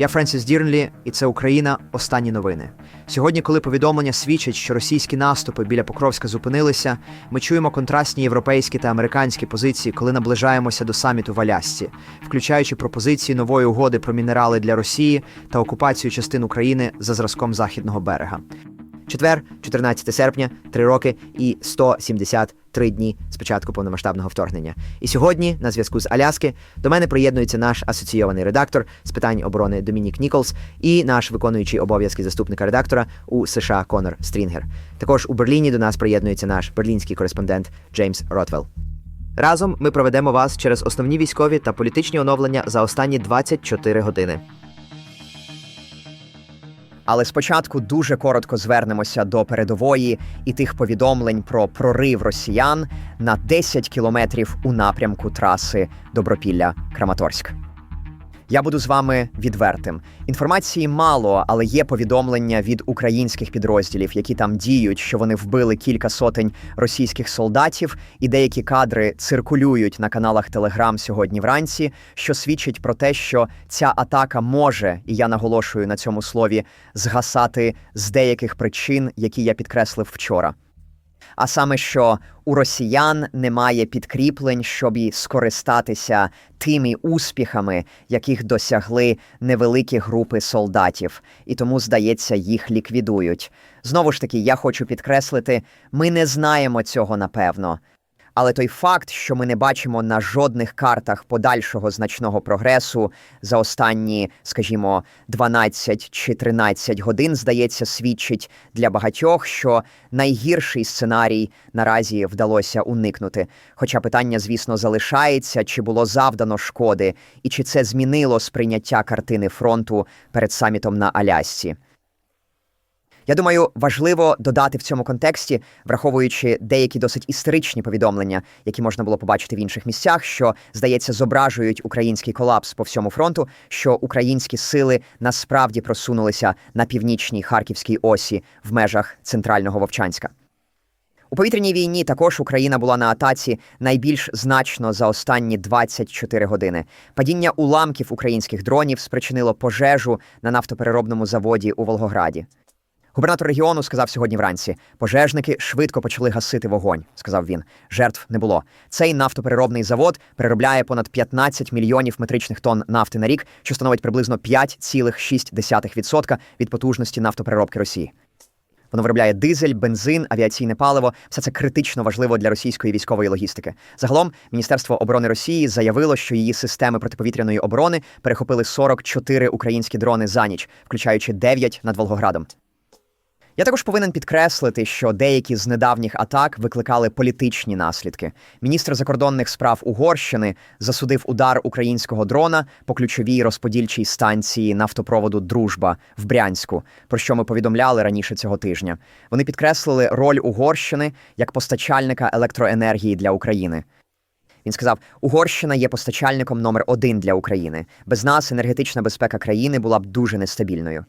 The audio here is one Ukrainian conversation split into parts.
Я Френсіс Дірнлі, і це Україна. Останні новини. Сьогодні, коли повідомлення свідчать, що російські наступи біля Покровська зупинилися, ми чуємо контрастні європейські та американські позиції, коли наближаємося до саміту в Алясці, включаючи пропозиції нової угоди про мінерали для Росії та окупацію частин України за зразком західного берега. Четвер, 14 серпня, три роки і 173 дні з початку повномасштабного вторгнення. І сьогодні, на зв'язку з Аляски, до мене приєднується наш асоційований редактор з питань оборони Домінік Ніколс і наш виконуючий обов'язки заступника редактора у США Конор Стрінгер. Також у Берліні до нас приєднується наш берлінський кореспондент Джеймс Ротвелл. Разом ми проведемо вас через основні військові та політичні оновлення за останні 24 години. Але спочатку дуже коротко звернемося до передової і тих повідомлень про прорив росіян на 10 кілометрів у напрямку траси Добропілля Краматорськ. Я буду з вами відвертим. Інформації мало, але є повідомлення від українських підрозділів, які там діють, що вони вбили кілька сотень російських солдатів, і деякі кадри циркулюють на каналах Телеграм сьогодні вранці, що свідчить про те, що ця атака може, і я наголошую на цьому слові, згасати з деяких причин, які я підкреслив вчора. А саме, що у росіян немає підкріплень, щоб і скористатися тими успіхами, яких досягли невеликі групи солдатів, і тому, здається, їх ліквідують. Знову ж таки, я хочу підкреслити, ми не знаємо цього напевно. Але той факт, що ми не бачимо на жодних картах подальшого значного прогресу за останні, скажімо, 12 чи 13 годин, здається, свідчить для багатьох, що найгірший сценарій наразі вдалося уникнути. Хоча питання, звісно, залишається, чи було завдано шкоди, і чи це змінило сприйняття картини фронту перед самітом на Алясці. Я думаю, важливо додати в цьому контексті, враховуючи деякі досить історичні повідомлення, які можна було побачити в інших місцях, що здається зображують український колапс по всьому фронту, що українські сили насправді просунулися на північній харківській осі в межах центрального Вовчанська. У повітряній війні також Україна була на атаці найбільш значно за останні 24 години. Падіння уламків українських дронів спричинило пожежу на нафтопереробному заводі у Волгограді. Губернатор регіону сказав сьогодні вранці: пожежники швидко почали гасити вогонь. Сказав він. Жертв не було. Цей нафтопереробний завод переробляє понад 15 мільйонів метричних тонн нафти на рік, що становить приблизно 5,6% від потужності нафтопереробки Росії. Воно виробляє дизель, бензин, авіаційне паливо. Все це критично важливо для російської військової логістики. Загалом, Міністерство оборони Росії заявило, що її системи протиповітряної оборони перехопили 44 українські дрони за ніч, включаючи 9 над Волгоградом. Я також повинен підкреслити, що деякі з недавніх атак викликали політичні наслідки. Міністр закордонних справ Угорщини засудив удар українського дрона по ключовій розподільчій станції нафтопроводу Дружба в Брянську, про що ми повідомляли раніше цього тижня. Вони підкреслили роль Угорщини як постачальника електроенергії для України. Він сказав: Угорщина є постачальником номер один для України. Без нас енергетична безпека країни була б дуже нестабільною.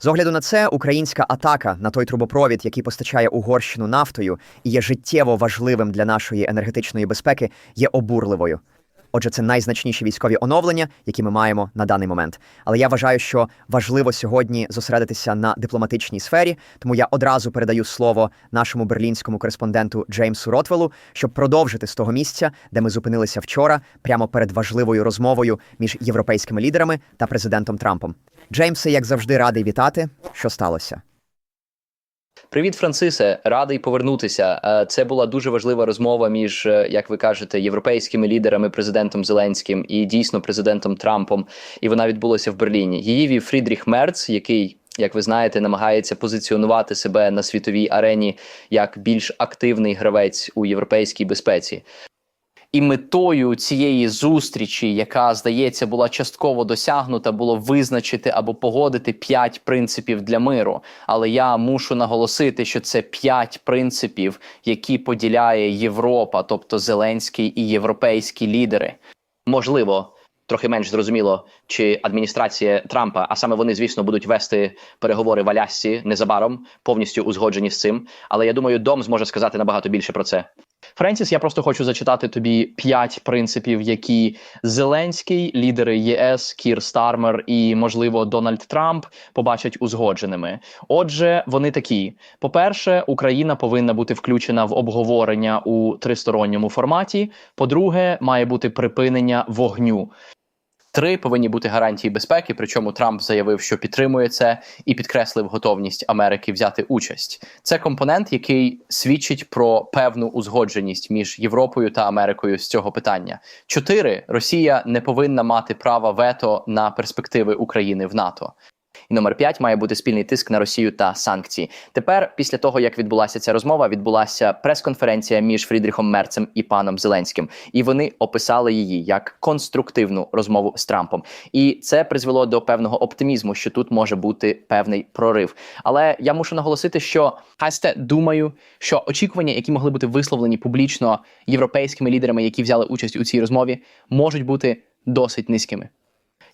З огляду на це, українська атака на той трубопровід, який постачає Угорщину нафтою і є життєво важливим для нашої енергетичної безпеки, є обурливою. Отже, це найзначніші військові оновлення, які ми маємо на даний момент. Але я вважаю, що важливо сьогодні зосередитися на дипломатичній сфері, тому я одразу передаю слово нашому берлінському кореспонденту Джеймсу Ротвелу, щоб продовжити з того місця, де ми зупинилися вчора, прямо перед важливою розмовою між європейськими лідерами та президентом Трампом. Джеймсе, як завжди, радий вітати. Що сталося? Привіт, Францисе, радий повернутися. Е, Це була дуже важлива розмова між, е, як ви кажете, європейськими лідерами, президентом Зеленським і дійсно президентом Трампом. І вона відбулася в Берліні. Її вів Фрідріх Мерц, який. Як ви знаєте, намагається позиціонувати себе на світовій арені як більш активний гравець у європейській безпеці. І метою цієї зустрічі, яка здається була частково досягнута, було визначити або погодити п'ять принципів для миру. Але я мушу наголосити, що це п'ять принципів, які поділяє Європа, тобто Зеленський і європейські лідери. Можливо. Трохи менш зрозуміло, чи адміністрація Трампа, а саме вони, звісно, будуть вести переговори в Алясці незабаром, повністю узгоджені з цим. Але я думаю, Дом зможе сказати набагато більше про це. Френсіс, я просто хочу зачитати тобі п'ять принципів, які Зеленський, лідери ЄС, Кір Стармер і, можливо, Дональд Трамп побачать узгодженими. Отже, вони такі: по-перше, Україна повинна бути включена в обговорення у тристоронньому форматі. По-друге, має бути припинення вогню. Три повинні бути гарантії безпеки. Причому Трамп заявив, що підтримує це, і підкреслив готовність Америки взяти участь. Це компонент, який свідчить про певну узгодженість між Європою та Америкою з цього питання. Чотири Росія не повинна мати права вето на перспективи України в НАТО. І номер 5 має бути спільний тиск на Росію та санкції. Тепер, після того як відбулася ця розмова, відбулася прес-конференція між Фрідріхом Мерцем і паном Зеленським, і вони описали її як конструктивну розмову з Трампом. І це призвело до певного оптимізму, що тут може бути певний прорив. Але я мушу наголосити, що Хасте думаю, що очікування, які могли бути висловлені публічно європейськими лідерами, які взяли участь у цій розмові, можуть бути досить низькими.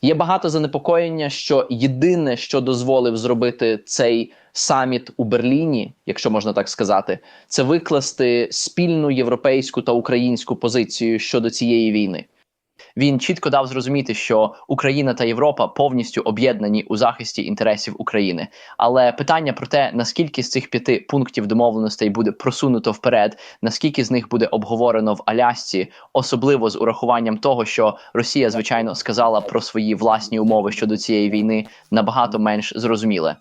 Є багато занепокоєння, що єдине, що дозволив зробити цей саміт у Берліні, якщо можна так сказати, це викласти спільну європейську та українську позицію щодо цієї війни. Він чітко дав зрозуміти, що Україна та Європа повністю об'єднані у захисті інтересів України. Але питання про те, наскільки з цих п'яти пунктів домовленостей буде просунуто вперед, наскільки з них буде обговорено в Алясці, особливо з урахуванням того, що Росія, звичайно, сказала про свої власні умови щодо цієї війни, набагато менш зрозуміле.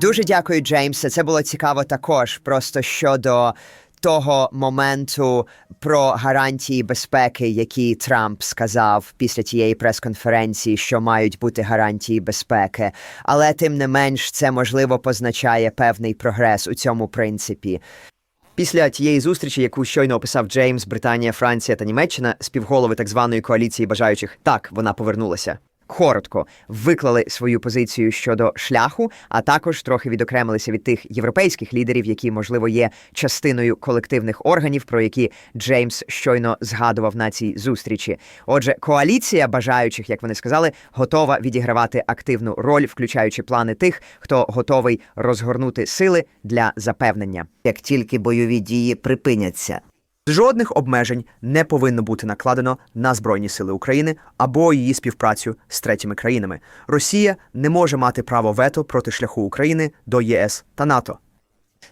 Дуже дякую, Джеймсе. Це було цікаво також. Просто щодо того моменту про гарантії безпеки, які Трамп сказав після тієї прес-конференції, що мають бути гарантії безпеки. Але тим не менш, це можливо позначає певний прогрес у цьому принципі. Після тієї зустрічі, яку щойно описав Джеймс, Британія, Франція та Німеччина, співголови так званої коаліції бажаючих, так вона повернулася. Коротко виклали свою позицію щодо шляху, а також трохи відокремилися від тих європейських лідерів, які, можливо, є частиною колективних органів, про які Джеймс щойно згадував на цій зустрічі. Отже, коаліція бажаючих, як вони сказали, готова відігравати активну роль, включаючи плани тих, хто готовий розгорнути сили для запевнення. як тільки бойові дії припиняться. Жодних обмежень не повинно бути накладено на Збройні Сили України або її співпрацю з третіми країнами. Росія не може мати право вето проти шляху України до ЄС та НАТО.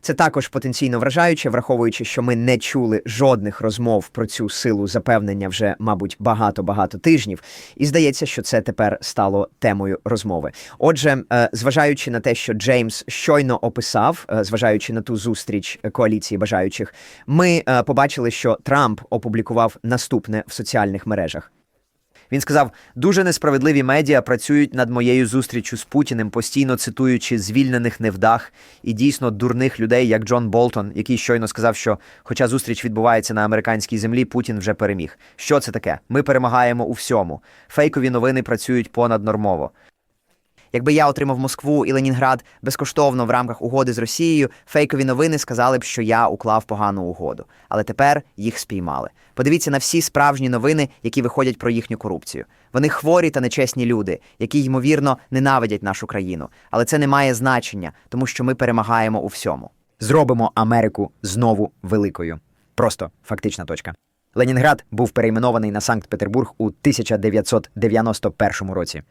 Це також потенційно вражаюче, враховуючи, що ми не чули жодних розмов про цю силу запевнення вже, мабуть, багато-багато тижнів, і здається, що це тепер стало темою розмови. Отже, е, зважаючи на те, що Джеймс щойно описав, е, зважаючи на ту зустріч коаліції бажаючих, ми е, побачили, що Трамп опублікував наступне в соціальних мережах. Він сказав: дуже несправедливі медіа працюють над моєю зустрічю з Путіним, постійно цитуючи звільнених невдах і дійсно дурних людей, як Джон Болтон, який щойно сказав, що, хоча зустріч відбувається на американській землі, Путін вже переміг. Що це таке? Ми перемагаємо у всьому. Фейкові новини працюють понаднормово. Якби я отримав Москву і Ленінград безкоштовно в рамках угоди з Росією, фейкові новини сказали б, що я уклав погану угоду. Але тепер їх спіймали. Подивіться на всі справжні новини, які виходять про їхню корупцію. Вони хворі та нечесні люди, які ймовірно ненавидять нашу країну. Але це не має значення, тому що ми перемагаємо у всьому. Зробимо Америку знову великою. Просто фактична точка. Ленінград був перейменований на Санкт-Петербург у 1991 році.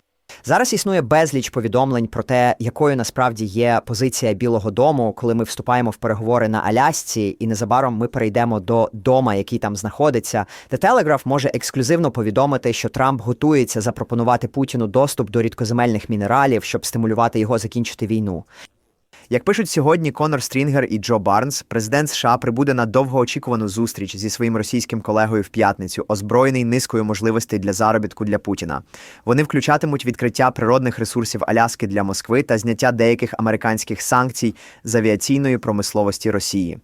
Зараз існує безліч повідомлень про те, якою насправді є позиція Білого Дому, коли ми вступаємо в переговори на Алясці, і незабаром ми перейдемо до дома, який там знаходиться. The Telegraph може ексклюзивно повідомити, що Трамп готується запропонувати Путіну доступ до рідкоземельних мінералів, щоб стимулювати його закінчити війну. Як пишуть сьогодні Конор Стрінгер і Джо Барнс, президент США прибуде на довгоочікувану зустріч зі своїм російським колегою в п'ятницю, озброєний низкою можливостей для заробітку для Путіна. Вони включатимуть відкриття природних ресурсів Аляски для Москви та зняття деяких американських санкцій з авіаційної промисловості Росії.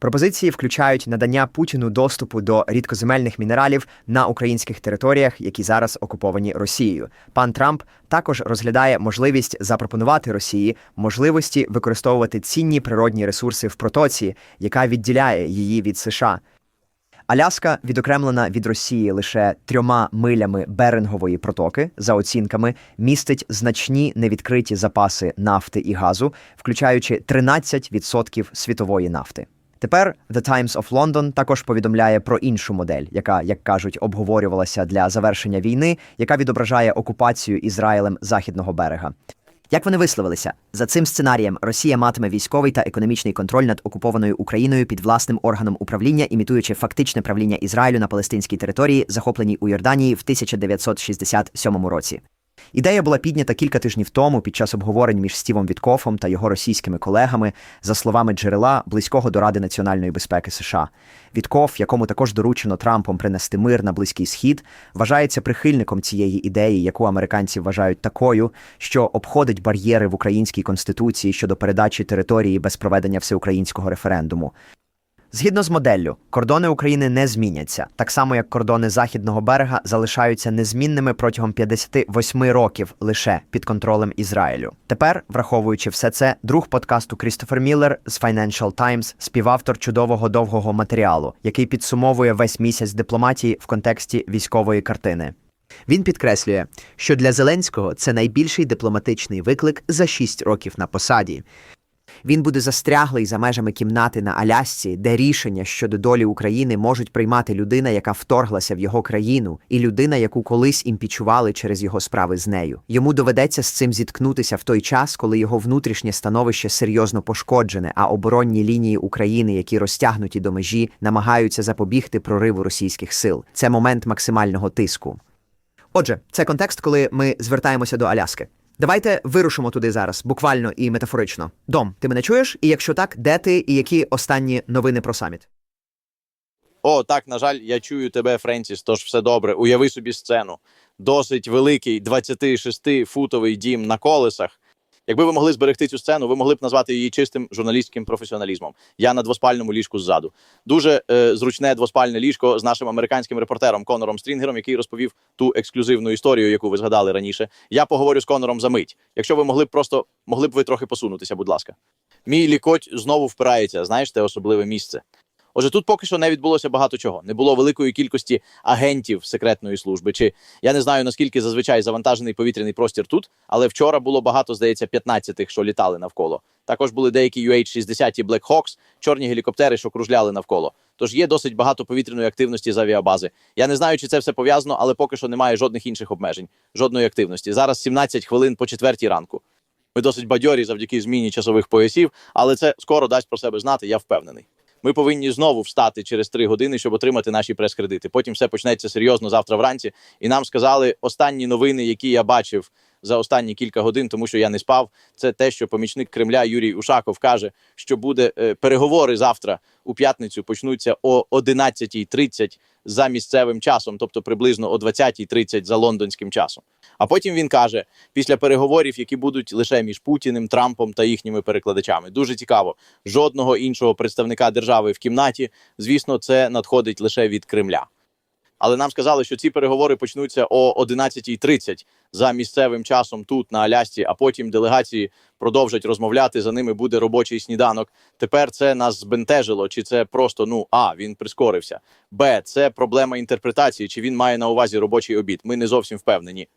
Пропозиції включають надання Путіну доступу до рідкоземельних мінералів на українських територіях, які зараз окуповані Росією. Пан Трамп також розглядає можливість запропонувати Росії можливості використовувати цінні природні ресурси в протоці, яка відділяє її від США. Аляска відокремлена від Росії лише трьома милями Берингової протоки, за оцінками, містить значні невідкриті запаси нафти і газу, включаючи 13% світової нафти. Тепер The Times of London також повідомляє про іншу модель, яка, як кажуть, обговорювалася для завершення війни, яка відображає окупацію Ізраїлем західного берега. Як вони висловилися, за цим сценарієм Росія матиме військовий та економічний контроль над окупованою Україною під власним органом управління, імітуючи фактичне правління Ізраїлю на палестинській території, захопленій у Йорданії в 1967 році. Ідея була піднята кілька тижнів тому під час обговорень між Стівом Віткофом та його російськими колегами, за словами джерела близького до Ради національної безпеки США. Віткоф, якому також доручено Трампом принести мир на Близький Схід, вважається прихильником цієї ідеї, яку американці вважають такою, що обходить бар'єри в українській конституції щодо передачі території без проведення всеукраїнського референдуму. Згідно з моделлю, кордони України не зміняться, так само як кордони західного берега залишаються незмінними протягом 58 років лише під контролем Ізраїлю. Тепер, враховуючи все це, друг подкасту Крістофер Міллер з Financial Times, співавтор чудового довгого матеріалу, який підсумовує весь місяць дипломатії в контексті військової картини. Він підкреслює, що для Зеленського це найбільший дипломатичний виклик за 6 років на посаді. Він буде застряглий за межами кімнати на Алясці, де рішення щодо долі України можуть приймати людина, яка вторглася в його країну, і людина, яку колись імпічували через його справи з нею. Йому доведеться з цим зіткнутися в той час, коли його внутрішнє становище серйозно пошкоджене, а оборонні лінії України, які розтягнуті до межі, намагаються запобігти прориву російських сил. Це момент максимального тиску. Отже, це контекст, коли ми звертаємося до Аляски. Давайте вирушимо туди зараз, буквально і метафорично. Дом, ти мене чуєш? І якщо так, де ти і які останні новини про саміт? О, так, на жаль, я чую тебе, Френсіс, тож все добре. Уяви собі сцену. Досить великий 26-футовий дім на колесах. Якби ви могли зберегти цю сцену, ви могли б назвати її чистим журналістським професіоналізмом. Я на двоспальному ліжку ззаду. Дуже е, зручне двоспальне ліжко з нашим американським репортером Конором Стрінгером, який розповів ту ексклюзивну історію, яку ви згадали раніше. Я поговорю з Конором за мить. Якщо ви могли б просто могли б ви трохи посунутися, будь ласка. Мій лікоть знову впирається. Знаєш, те особливе місце. Отже, тут поки що не відбулося багато чого. Не було великої кількості агентів секретної служби. Чи я не знаю наскільки зазвичай завантажений повітряний простір тут, але вчора було багато, здається, 15-х, що літали навколо. Також були деякі UH-60 і Black Hawks, чорні гелікоптери, що кружляли навколо. Тож є досить багато повітряної активності з авіабази. Я не знаю, чи це все пов'язано, але поки що немає жодних інших обмежень, жодної активності. Зараз 17 хвилин по четвертій ранку. Ми досить бадьорі завдяки зміні часових поясів, але це скоро дасть про себе знати, я впевнений. Ми повинні знову встати через три години, щоб отримати наші прес-кредити. Потім все почнеться серйозно завтра вранці. І нам сказали останні новини, які я бачив за останні кілька годин, тому що я не спав. Це те, що помічник Кремля Юрій Ушаков каже, що буде е, переговори завтра у п'ятницю почнуться о 11.30 за місцевим часом, тобто приблизно о 20.30 за лондонським часом. А потім він каже, після переговорів, які будуть лише між Путіним, Трампом та їхніми перекладачами, дуже цікаво. Жодного іншого представника держави в кімнаті. Звісно, це надходить лише від Кремля. Але нам сказали, що ці переговори почнуться о 11.30 за місцевим часом тут на Алясці, а потім делегації продовжать розмовляти. За ними буде робочий сніданок. Тепер це нас збентежило, чи це просто ну а він прискорився. Б це проблема інтерпретації, чи він має на увазі робочий обід. Ми не зовсім впевнені.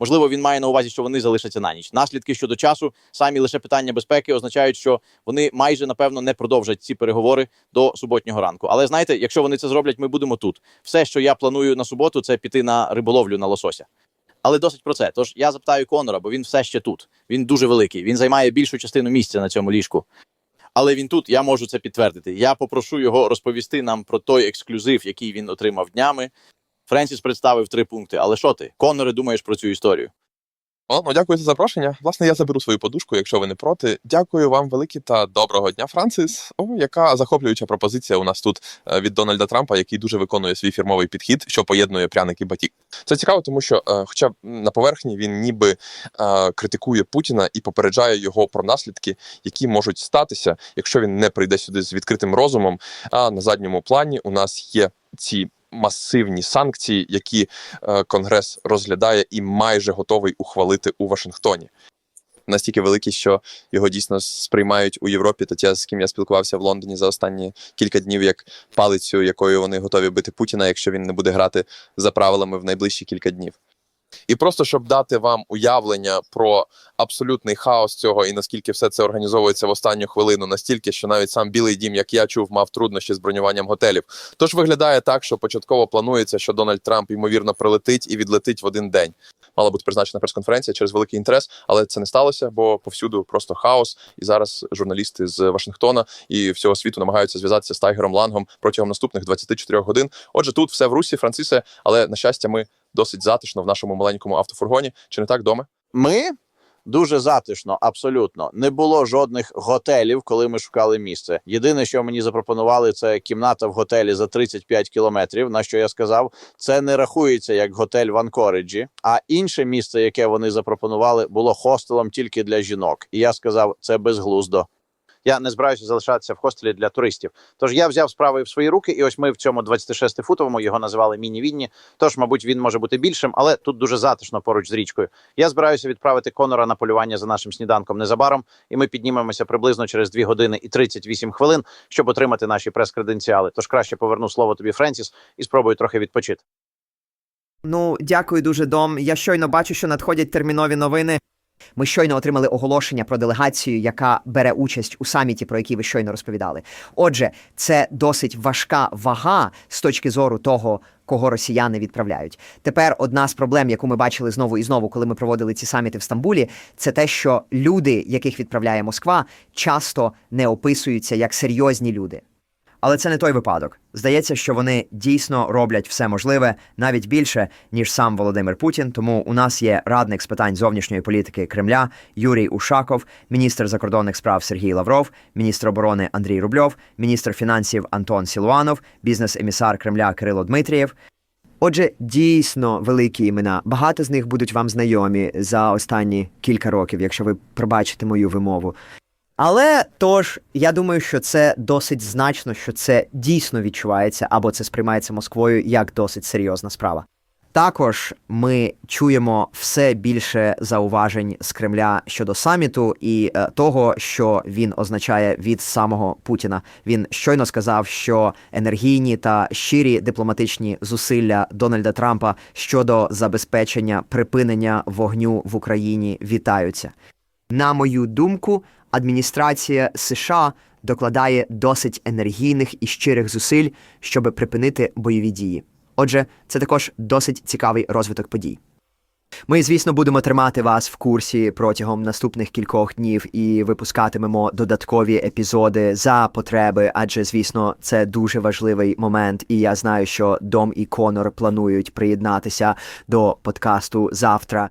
Можливо, він має на увазі, що вони залишаться на ніч. Наслідки щодо часу, самі лише питання безпеки означають, що вони майже напевно не продовжать ці переговори до суботнього ранку. Але знаєте, якщо вони це зроблять, ми будемо тут. Все, що я планую на суботу, це піти на риболовлю на лосося. Але досить про це. Тож я запитаю Конора, бо він все ще тут. Він дуже великий. Він займає більшу частину місця на цьому ліжку. Але він тут, я можу це підтвердити. Я попрошу його розповісти нам про той ексклюзив, який він отримав днями. Френсіс представив три пункти. Але що ти, Коноре, думаєш про цю історію? О, ну дякую за запрошення. Власне, я заберу свою подушку, якщо ви не проти. Дякую вам велике та доброго дня, Францис. О, яка захоплююча пропозиція у нас тут е, від Дональда Трампа, який дуже виконує свій фірмовий підхід, що поєднує пряник і батік. Це цікаво, тому що, е, хоча на поверхні він ніби е, критикує Путіна і попереджає його про наслідки, які можуть статися, якщо він не прийде сюди з відкритим розумом. А на задньому плані у нас є ці. Масивні санкції, які е, Конгрес розглядає і майже готовий ухвалити у Вашингтоні. Настільки великий, що його дійсно сприймають у Європі, та ті, з ким я спілкувався в Лондоні за останні кілька днів, як палицю, якою вони готові бити Путіна, якщо він не буде грати за правилами в найближчі кілька днів. І просто щоб дати вам уявлення про абсолютний хаос цього і наскільки все це організовується в останню хвилину, настільки, що навіть сам Білий Дім, як я чув, мав труднощі з бронюванням готелів. Тож виглядає так, що початково планується, що Дональд Трамп ймовірно прилетить і відлетить в один день. Мала бути призначена прес-конференція через великий інтерес, але це не сталося, бо повсюду просто хаос. І зараз журналісти з Вашингтона і всього світу намагаються зв'язатися з Тайгером Лангом протягом наступних 24 годин. Отже, тут все в русі, Францисе, але на щастя, ми досить затишно в нашому маленькому автофургоні. Чи не так дома? Ми дуже затишно, абсолютно. Не було жодних готелів, коли ми шукали місце. Єдине, що мені запропонували, це кімната в готелі за 35 кілометрів. На що я сказав, це не рахується як готель в Анкориджі. А інше місце, яке вони запропонували, було хостелом тільки для жінок. І я сказав, це безглуздо. Я не збираюся залишатися в хостелі для туристів. Тож я взяв справи в свої руки, і ось ми в цьому 26-футовому його називали міні-вінні. Тож, мабуть, він може бути більшим, але тут дуже затишно поруч з річкою. Я збираюся відправити Конора на полювання за нашим сніданком незабаром, і ми піднімемося приблизно через 2 години і 38 хвилин, щоб отримати наші прес-креденціали. Тож краще поверну слово тобі, Френсіс, і спробую трохи відпочити. Ну, дякую дуже, Дом. Я щойно бачу, що надходять термінові новини. Ми щойно отримали оголошення про делегацію, яка бере участь у саміті, про який ви щойно розповідали. Отже, це досить важка вага з точки зору того, кого росіяни відправляють. Тепер одна з проблем, яку ми бачили знову і знову, коли ми проводили ці саміти в Стамбулі, це те, що люди, яких відправляє Москва, часто не описуються як серйозні люди. Але це не той випадок. Здається, що вони дійсно роблять все можливе навіть більше, ніж сам Володимир Путін. Тому у нас є радник з питань зовнішньої політики Кремля Юрій Ушаков, міністр закордонних справ Сергій Лавров, міністр оборони Андрій Рубльов, міністр фінансів Антон Сілуанов, бізнес-емісар Кремля Кирило Дмитрієв. Отже, дійсно великі імена. Багато з них будуть вам знайомі за останні кілька років, якщо ви пробачите мою вимову. Але тож, я думаю, що це досить значно, що це дійсно відчувається або це сприймається Москвою як досить серйозна справа. Також ми чуємо все більше зауважень з Кремля щодо саміту і е, того, що він означає від самого Путіна. Він щойно сказав, що енергійні та щирі дипломатичні зусилля Дональда Трампа щодо забезпечення припинення вогню в Україні вітаються. На мою думку, адміністрація США докладає досить енергійних і щирих зусиль, щоб припинити бойові дії. Отже, це також досить цікавий розвиток подій. Ми, звісно, будемо тримати вас в курсі протягом наступних кількох днів і випускатимемо додаткові епізоди за потреби, адже, звісно, це дуже важливий момент, і я знаю, що Дом і Конор планують приєднатися до подкасту завтра.